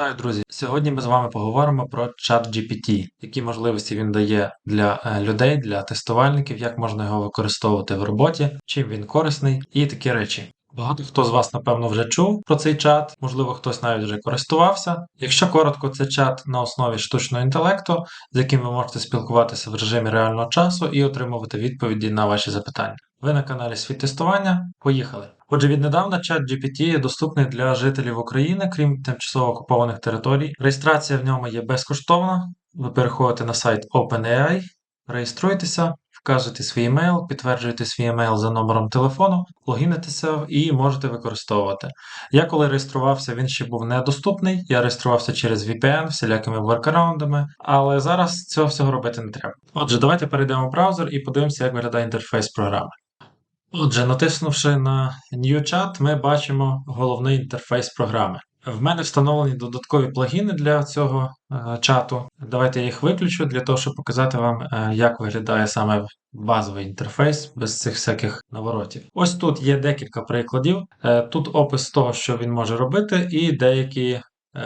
Вітаю, друзі! Сьогодні ми з вами поговоримо про ChatGPT, які можливості він дає для е, людей, для тестувальників, як можна його використовувати в роботі, чим він корисний і такі речі. Багато хто з вас, напевно, вже чув про цей чат, можливо, хтось навіть вже користувався. Якщо коротко, це чат на основі штучного інтелекту, з яким ви можете спілкуватися в режимі реального часу і отримувати відповіді на ваші запитання. Ви на каналі Світ тестування. Поїхали! Отже, віднедавна чат GPT є доступний для жителів України, крім тимчасово окупованих територій. Реєстрація в ньому є безкоштовна. Ви переходите на сайт OpenAI, реєструєтеся, вказуєте свій емейл, підтверджуєте свій емейл за номером телефону, логінитеся і можете використовувати. Я коли реєструвався, він ще був недоступний. Я реєструвався через VPN, всілякими воркараундами, але зараз цього всього робити не треба. Отже, давайте перейдемо в браузер і подивимося, як виглядає інтерфейс програми. Отже, натиснувши на New Chat, ми бачимо головний інтерфейс програми. В мене встановлені додаткові плагіни для цього е, чату. Давайте я їх виключу для того, щоб показати вам, е, як виглядає саме базовий інтерфейс без цих всяких наворотів. Ось тут є декілька прикладів. Е, тут опис того, що він може робити, і деякі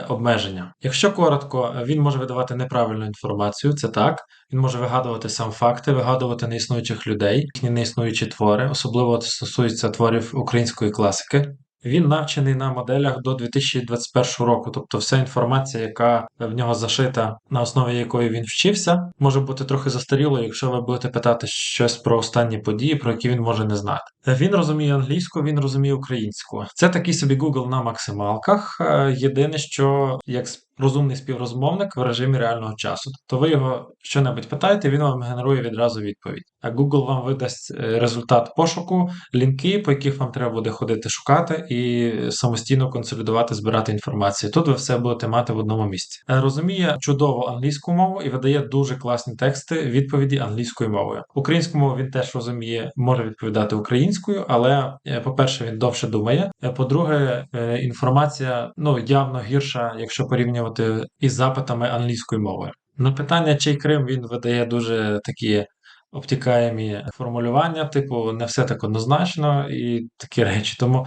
обмеження. Якщо коротко, він може видавати неправильну інформацію, це так. Він може вигадувати сам факти, вигадувати неіснуючих людей, їхні неіснуючі твори, особливо це стосується творів української класики. Він навчений на моделях до 2021 року, тобто вся інформація, яка в нього зашита, на основі якої він вчився, може бути трохи застарілою, якщо ви будете питати щось про останні події, про які він може не знати. Він розуміє англійську, він розуміє українську. Це такий собі Google на максималках. Е, єдине, що як розумний співрозмовник в режимі реального часу. Тобто ви його що-небудь питаєте, він вам генерує відразу відповідь. А Google вам видасть е, результат пошуку, лінки, по яких вам треба буде ходити шукати і самостійно консолідувати, збирати інформацію. Тут ви все будете мати в одному місці. Е, розуміє чудово англійську мову і видає дуже класні тексти відповіді англійською мовою. Українську мову він теж розуміє, може відповідати українською, але, е, по-перше, він довше думає. По-друге, інформація ну явно гірша, якщо порівнювати порівнювати із запитами англійської мови. На питання, чий Крим він видає дуже такі обтікаємі формулювання, типу, не все так однозначно і такі речі. Тому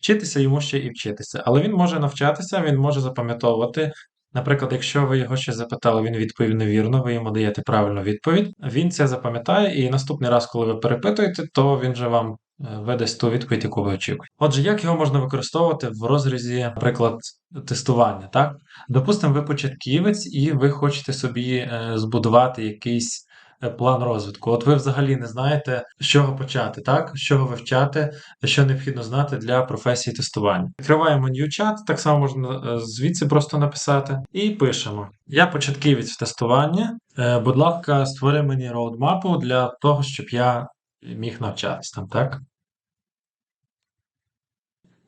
вчитися йому ще і вчитися. Але він може навчатися, він може запам'ятовувати. Наприклад, якщо ви його ще запитали, він відповів невірно, ви йому даєте правильну відповідь, він це запам'ятає, і наступний раз, коли ви перепитуєте, то він же вам видасть ту відповідь, яку ви очікуєте. Отже, як його можна використовувати в розрізі, наприклад, тестування? Так? Допустимо, ви початківець, і ви хочете собі е, збудувати якийсь е, план розвитку. От ви взагалі не знаєте, з чого почати, так? з чого вивчати, що необхідно знати для професії тестування. Відкриваємо New Chat, так само можна звідси просто написати, і пишемо: Я початківець в тестуванні. Будь ласка, створи мені роудмапу для того, щоб я міг навчатись там, так?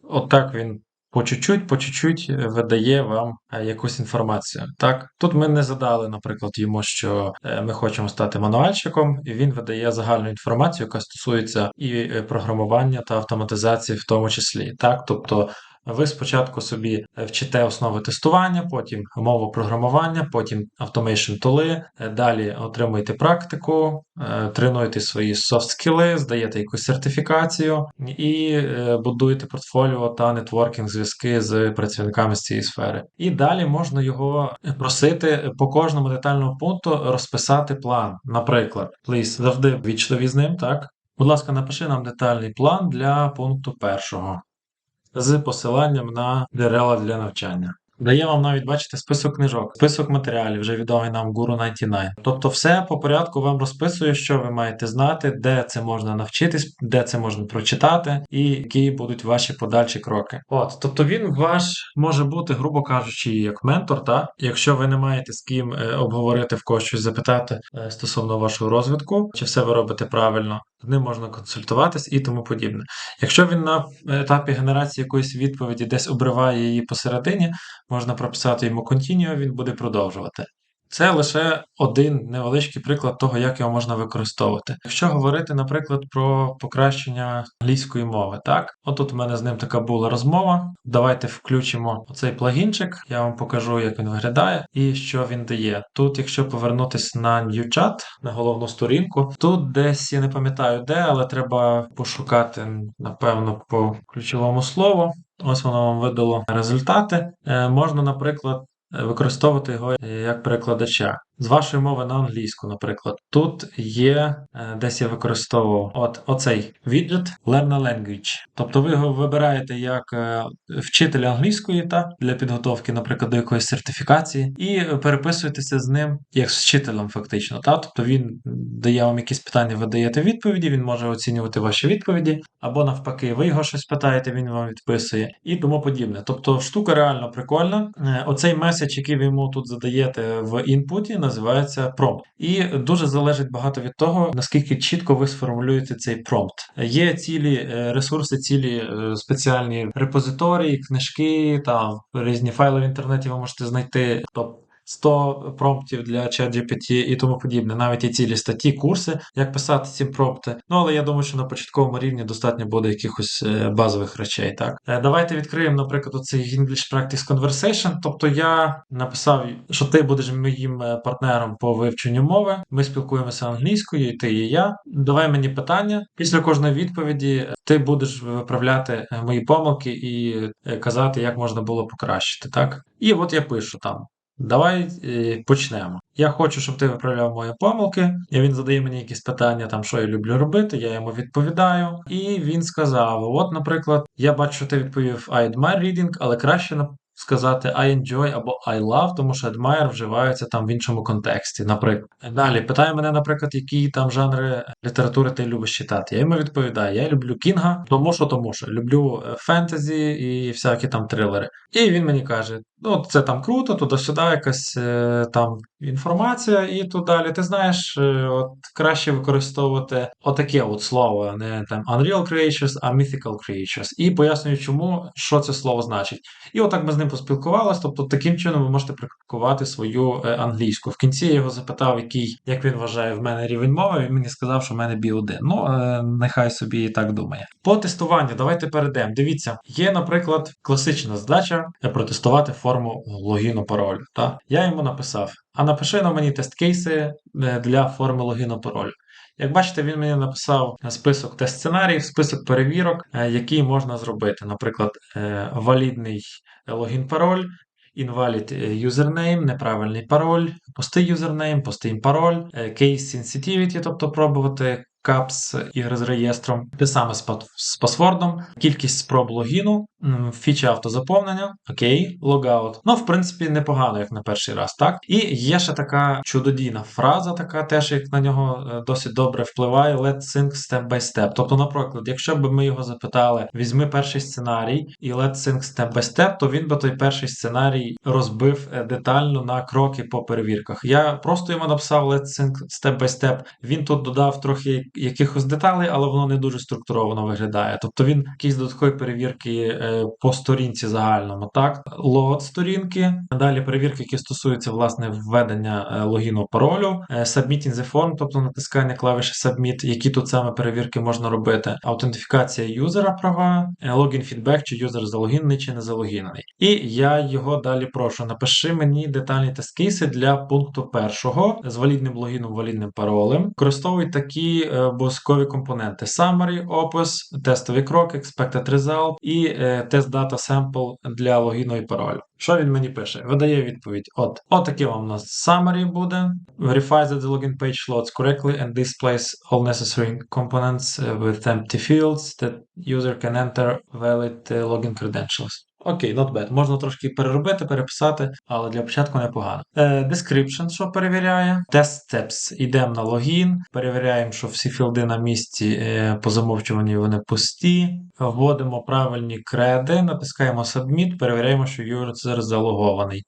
Отак він по чуть-чуть, по чуть-чуть е, видає вам е, якусь інформацію. Так, тут ми не задали, наприклад, йому, що е, ми хочемо стати мануальщиком, і він видає загальну інформацію, яка стосується і програмування та автоматизації, в тому числі. Так, тобто ви спочатку собі е, вчите основи тестування, потім мову програмування, потім automation тули, е, далі отримуєте практику, е, тренуєте свої софт-скіли, здаєте якусь сертифікацію і будуєте портфоліо та нетворкінг зв'язки з працівниками з цієї сфери. І далі можна його просити по кожному детальному пункту розписати план. Наприклад, please, завжди вічливі з ним, так? Будь ласка, напиши нам детальний план для пункту першого з посиланням на джерела для навчання. Дає вам навіть бачите список книжок, список матеріалів, вже відомий нам Guru 99. Тобто, все по порядку вам розписує, що ви маєте знати, де це можна навчитись, де це можна прочитати, і які будуть ваші подальші кроки. От, тобто він ваш може бути, грубо кажучи, як ментор, та якщо ви не маєте з ким е, обговорити в когось щось запитати е, стосовно вашого розвитку, чи все ви робите правильно, з ним можна консультуватись і тому подібне. Якщо він на етапі генерації якоїсь відповіді десь обриває її посередині, можна прописати йому continue, він буде продовжувати. Це лише один невеличкий приклад того, як його можна використовувати. Якщо говорити, наприклад, про покращення англійської мови, так, отут у мене з ним така була розмова. Давайте включимо цей плагінчик, я вам покажу, як він виглядає і що він дає. Тут, якщо повернутися на New Chat, на головну сторінку, тут десь я не пам'ятаю де, але треба пошукати, напевно, по ключовому слову. Ось воно вам видало результати. Е, Можна, наприклад, використовувати його е, як перекладача. З вашої мови на англійську, наприклад. Тут є, е, десь я використовував от оцей віджит Learn a Language. Тобто ви його вибираєте як е, вчителя англійської та для підготовки, наприклад, до якоїсь сертифікації, і е, переписуєтеся з ним як з вчителем, фактично. Та? Тобто він дає вам якісь питання, ви даєте відповіді, він може оцінювати ваші відповіді, або навпаки, ви його щось питаєте, він вам відписує і тому подібне. Тобто штука реально прикольна. Е, Оцей меседж, який ви йому тут задаєте в інпуті, називається промпт. І дуже залежить багато від того, наскільки чітко ви сформулюєте цей промпт. Є цілі е, ресурси, цілі е, спеціальні репозиторії, книжки, там різні файли в інтернеті ви можете знайти. Тобто 100 промптів для ChatGPT і тому подібне, навіть і цілі статті, курси, як писати ці промпти. Ну але я думаю, що на початковому рівні достатньо буде якихось е, базових речей. Так, Е, давайте відкриємо, наприклад, оцей English Practice Conversation. Тобто я написав, що ти будеш моїм е, партнером по вивченню мови. Ми спілкуємося англійською, і ти і я. Давай мені питання. Після кожної відповіді ти будеш виправляти мої помилки і казати, як можна було покращити. Так, і от я пишу там. Давай е, почнемо. Я хочу, щоб ти виправляв мої помилки. І він задає мені якісь питання, там що я люблю робити. Я йому відповідаю. І він сказав: От, наприклад, я бачу, що ти відповів I admire reading, але краще сказати I enjoy або I love, тому що admire вживається там в іншому контексті. Наприклад, далі питає мене, наприклад, які там жанри літератури ти любиш читати. Я йому відповідаю: я люблю Кінга, тому що тому що люблю е, фентезі і всякі там трилери. І він мені каже: ну, це там круто, туди-сюди якась е, там інформація, і тут далі. Ти знаєш, е, от краще використовувати отаке от слово, не там Unreal Creatures, а Mythical Creatures. І пояснюю, чому, що це слово значить. І отак ми з ним поспілкувалися. Тобто, таким чином ви можете практикувати свою е, англійську. В кінці я його запитав, який, як він вважає, в мене рівень мови. Він мені сказав, що в мене B1. Ну, нехай собі і так думає. По тестуванню, давайте перейдемо. Дивіться, є, наприклад, класична задача протестувати форму логіну паролю. Та? Я йому написав: а напиши на мені тест-кейси е, для форми логіну паролю. Як бачите, він мені написав список тест-сценаріїв, список перевірок, е, які можна зробити. Наприклад, е, валідний логін-пароль, invalid е, username, неправильний пароль, пустий юзернейм, пустий пароль, е, case sensitivity, тобто пробувати капс ігри з реєстром, те саме з, з пасвордом, кількість спроб логіну, фіча автозаповнення, окей, логаут. Ну, в принципі, непогано, як на перший раз, так? І є ще така чудодійна фраза, така теж як на нього е, досить добре впливає. Let's think step by step. Тобто, наприклад, якщо б ми його запитали, візьми перший сценарій і let's think step by step, то він би той перший сценарій розбив е, детально на кроки по перевірках. Я просто йому написав let's think step by step. Він тут додав трохи якихось деталей, але воно не дуже структуровано виглядає. Тобто він якісь додаткові перевірки е, по сторінці загальному, так, логот сторінки. Далі перевірки, які стосуються власне введення е, логіну паролю, е, submitting the form, тобто натискання клавіші submit, які тут саме перевірки можна робити, аутентифікація юзера права, логін фідбек, чи юзер залогінений чи не залогінений. І я його далі прошу. Напиши мені детальні тест-кейси для пункту першого з валідним логіном, валідним паролем. Використовуй такі обов'язкові компоненти: summary, опис, тестовий крок, expected result і е, тест data sample для логіну і паролю. Що він мені пише? Видає відповідь: от, от таке вам у нас summary буде. Verify that the login page loads correctly and displays all necessary components uh, with empty fields that user can enter valid uh, login credentials. Окей, not bad. Можна трошки переробити, переписати, але для початку непогано. Е, description, що перевіряє. Test steps. Йдемо на логін, перевіряємо, що всі філди на місці е, по замовчуванні вони пусті. Вводимо правильні креди, натискаємо Submit, перевіряємо, що юзер залогований.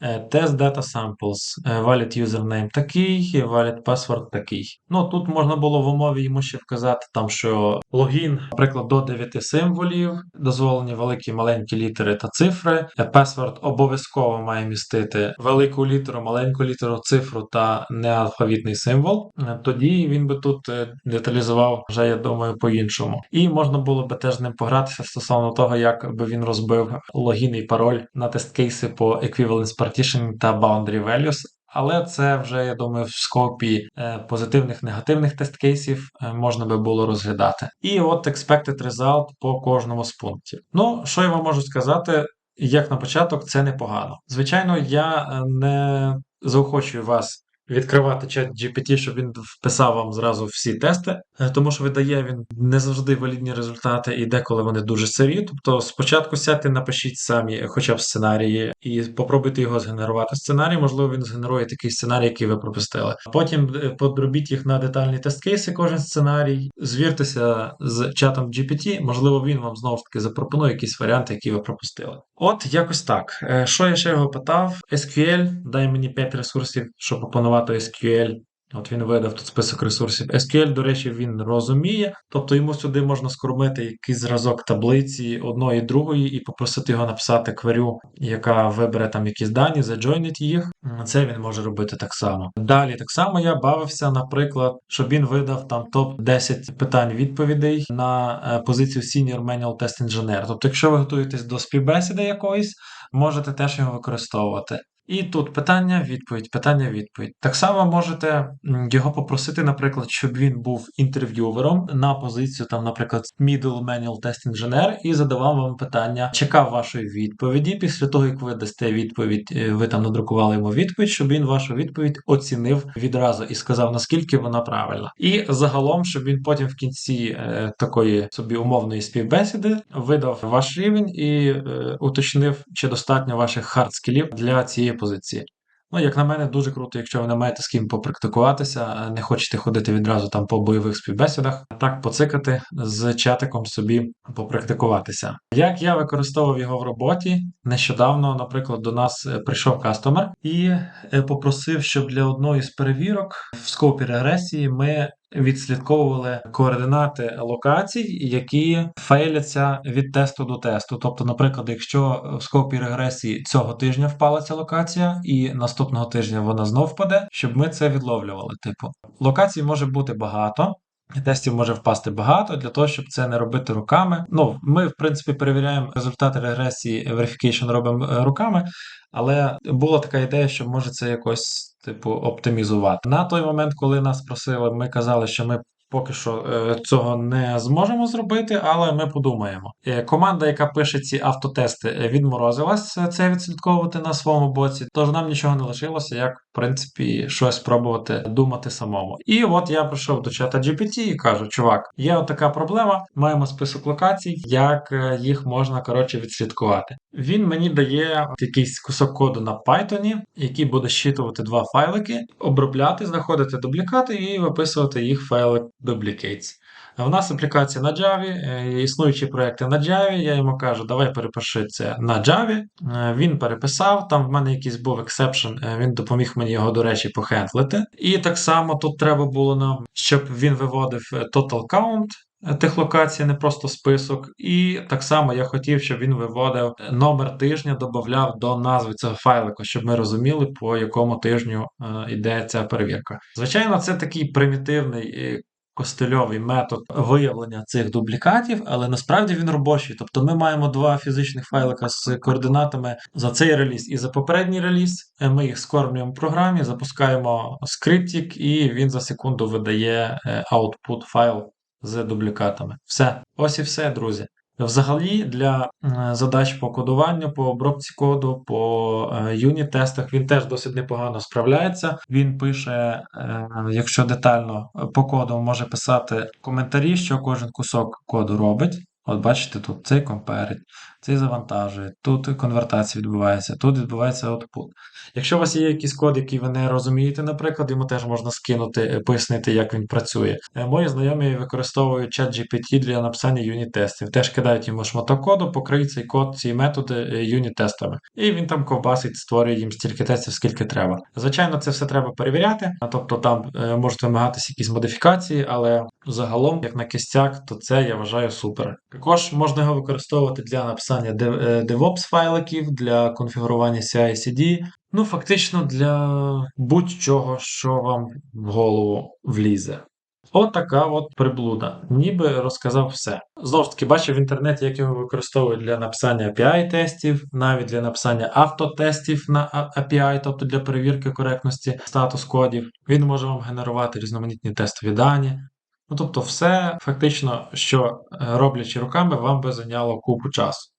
Е, Тест Data Samples, е, valid username такий, valid password такий. Ну тут можна було в умові йому ще вказати, там, що логін, наприклад, до 9 символів, дозволені великі, маленькі літери та цифри. Е, Password обов'язково має містити велику літеру, маленьку літеру, цифру та неалфавітний символ. Е, Тоді він би тут е, деталізував вже, я думаю, по-іншому. І можна було би теж ним погратися стосовно того, як би він розбив логін і пароль на тест-кейси по equivalence partition та boundary values. Але це вже, я думаю, в скопі е, позитивних негативних тест-кейсів е, можна би було розглядати. І от expected result по кожному з пунктів. Ну, що я вам можу сказати, як на початок, це непогано. Звичайно, я е, не заохочую вас відкривати чат GPT, щоб він вписав вам зразу всі тести, е, тому що видає він не завжди валідні результати, і деколи вони дуже сирі. Тобто спочатку сядьте, напишіть самі хоча б сценарії, і попробуйте його згенерувати. Сценарій, можливо, він згенерує такий сценарій, який ви пропустили. Потім е, подробіть їх на детальні тест-кейси, кожен сценарій, звіртеся з чатом GPT, можливо, він вам знову ж таки запропонує якісь варіанти, які ви пропустили. От якось так. Е, Що я ще його питав? SQL, дай мені 5 ресурсів, щоб опанувати SQL. От він видав тут список ресурсів. SQL, до речі, він розуміє, тобто йому сюди можна скормити якийсь зразок таблиці одної другої і попросити його написати кверю, яка вибере там якісь дані, заджойнить їх. Це він може робити так само. Далі так само я бавився, наприклад, щоб він видав там топ 10 питань відповідей на е, позицію Senior Manual Test Engineer. Тобто, якщо ви готуєтесь до співбесіди якоїсь, можете теж його використовувати. І тут питання, відповідь, питання, відповідь. Так само можете його попросити, наприклад, щоб він був інтерв'ювером на позицію, там, наприклад, Middle Manual Test Engineer, і задавав вам питання, чекав вашої відповіді. Після того, як ви дасте відповідь, е, ви там надрукували йому відповідь, щоб він вашу відповідь оцінив відразу і сказав, наскільки вона правильна. І загалом, щоб він потім в кінці е, такої собі умовної співбесіди видав ваш рівень і е, уточнив, чи достатньо ваших хард скілів для цієї позиції. Ну, як на мене, дуже круто, якщо ви не маєте з ким попрактикуватися, не хочете ходити відразу там по бойових співбесідах, так поцикати з чатиком собі попрактикуватися. Як я використовував його в роботі, нещодавно, наприклад, до нас е, прийшов кастомер і е, попросив, щоб для одної з перевірок в скопі регресії ми відслідковували координати локацій, які фейляться від тесту до тесту. Тобто, наприклад, якщо в скопі регресії цього тижня впала ця локація, і наступного тижня вона знов впаде, щоб ми це відловлювали. Типу, локацій може бути багато. Тестів може впасти багато для того, щоб це не робити руками. Ну, ми, в принципі, перевіряємо результати регресії, verification робимо е, руками, але була така ідея, що може це якось типу оптимізувати. На той момент, коли нас просили, ми казали, що ми. Поки що е, цього не зможемо зробити, але ми подумаємо. Е, команда, яка пише ці автотести, е, відморозилась це відслідковувати на своєму боці, тож нам нічого не лишилося, як в принципі щось спробувати думати самому. І от я прийшов до чата GPT і кажу: чувак, є отака проблема, маємо список локацій, як їх можна коротше відслідкувати. Він мені дає якийсь кусок коду на Python, який буде щитувати два файлики, обробляти, знаходити дублікати і виписувати їх файли duplicates. У нас аплікація на Java, е, існуючі проекти на Java. Я йому кажу, давай перепиши це на Java. Е, Він переписав. Там в мене якийсь був ексепшн, він допоміг мені його, до речі, похендлити. І так само тут треба було нам, щоб він виводив е, total count. Тих локацій, не просто список, і так само я хотів, щоб він виводив номер тижня, додавав до назви цього файлика, щоб ми розуміли, по якому тижню е, йде ця перевірка. Звичайно, це такий примітивний костельовий метод виявлення цих дублікатів, але насправді він робочий. Тобто ми маємо два фізичних файлика з координатами за цей реліз і за попередній реліз. Ми їх скормлюємо в програмі, запускаємо скриптик, і він за секунду видає output файл з дублікатами. Все, ось і все, друзі. Взагалі, для задач по кодуванню, по обробці коду, по е, юніт-тестах він теж досить непогано справляється. Він пише, е, якщо детально по коду, може писати коментарі, що кожен кусок коду робить. От бачите, тут цей комперить, цей завантажує, тут конвертація відбувається, тут відбувається output. Якщо у вас є якийсь код, який ви не розумієте, наприклад, йому теж можна скинути, е, пояснити, як він працює. Е, мої знайомі використовують чат GPT для написання юніт-тестів. Теж кидають йому шматок коду, покрий цей код, ці методи е, юніт-тестами. І він там ковбасить, створює їм стільки тестів, скільки треба. Звичайно, це все треба перевіряти, тобто там можуть вимагатися якісь модифікації, але загалом, як на кістяк, то це я вважаю супер. Також можна його використовувати для написання DevOps файликів, для конфігурування CI-CD, ну фактично для будь-чого, що вам в голову влізе. От от приблуда. Ніби розказав все. Знову ж таки, бачив в інтернеті, як його використовують для написання API-тестів, навіть для написання автотестів на API, тобто для перевірки коректності статус кодів. Він може вам генерувати різноманітні тестові дані. Ну, тобто, все фактично, що е, роблячи руками, вам би зайняло купу часу.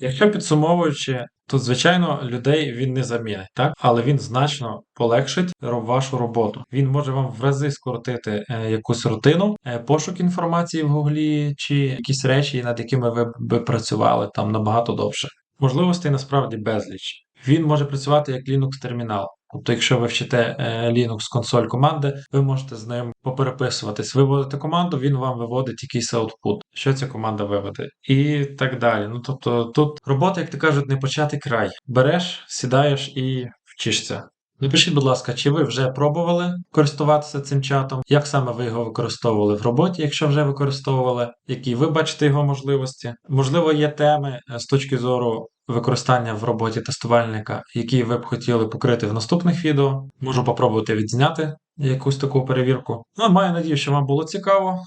Якщо підсумовуючи, то звичайно людей він не замінить, так? Але він значно полегшить вашу роботу. Він може вам в рази скоротити е, якусь рутину, е, пошук інформації в Гуглі чи якісь речі, над якими ви би працювали там набагато довше. Можливостей насправді безліч. Він може працювати як Linux термінал. Тобто, якщо ви вчите е, Linux консоль команди, ви можете з ним попереписуватись. Виводите команду, він вам виводить якийсь аутпут, що ця команда виведе, і так далі. Ну тобто, тут робота, як то кажуть, не початий край. Береш, сідаєш і вчишся. Напишіть, будь ласка, чи ви вже пробували користуватися цим чатом? Як саме ви його використовували в роботі, якщо вже використовували? Які ви бачите його можливості? Можливо, є теми е, з точки зору використання в роботі тестувальника, які ви б хотіли покрити в наступних відео. Можу попробувати відзняти якусь таку перевірку. Ну, маю надію, що вам було цікаво.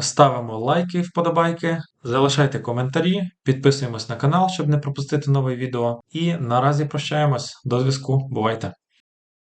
Ставимо лайки, вподобайки, залишайте коментарі, підписуємось на канал, щоб не пропустити нове відео. І наразі прощаємось. До зв'язку. Бувайте!